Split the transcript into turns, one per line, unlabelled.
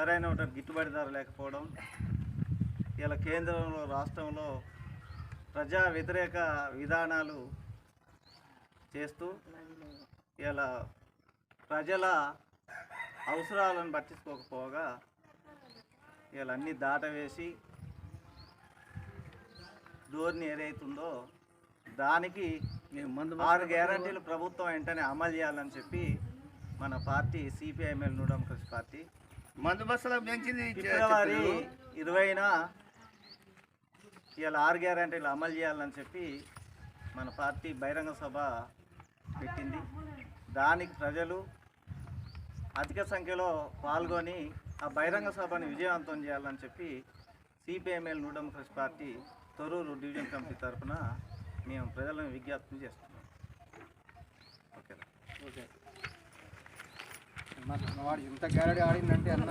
సరైన గిట్టుబాటు ధర లేకపోవడం ఇలా కేంద్రంలో రాష్ట్రంలో ప్రజా వ్యతిరేక విధానాలు చేస్తూ ఇలా ప్రజల అవసరాలను పట్టించుకోకపోగా ఇలా అన్ని దాటవేసి ధోరణి ఏదైతుందో దానికి ఆరు గ్యారంటీలు ప్రభుత్వం వెంటనే అమలు చేయాలని చెప్పి మన పార్టీ సిపిఐఎంఎల్ నూడెమోక్రసీ పార్టీ
మందు బస్సులకు పెంచింది
ఫిబ్రవరి ఇరవైన ఇవాళ ఆరు గ్యారంటీలు అమలు చేయాలని చెప్పి మన పార్టీ బహిరంగ సభ పెట్టింది. దానికి ప్రజలు అధిక సంఖ్యలో పాల్గొని ఆ బహిరంగ సభని విజయవంతం చేయాలని చెప్పి CPML new democracy party Thorrur division committee తరఫున మేము ప్రజలను విజ్ఞప్తి చేస్తున్నాం. ఓకే.
వాడు ఇంత గ్యారెడీ ఆడిందంటే అన్న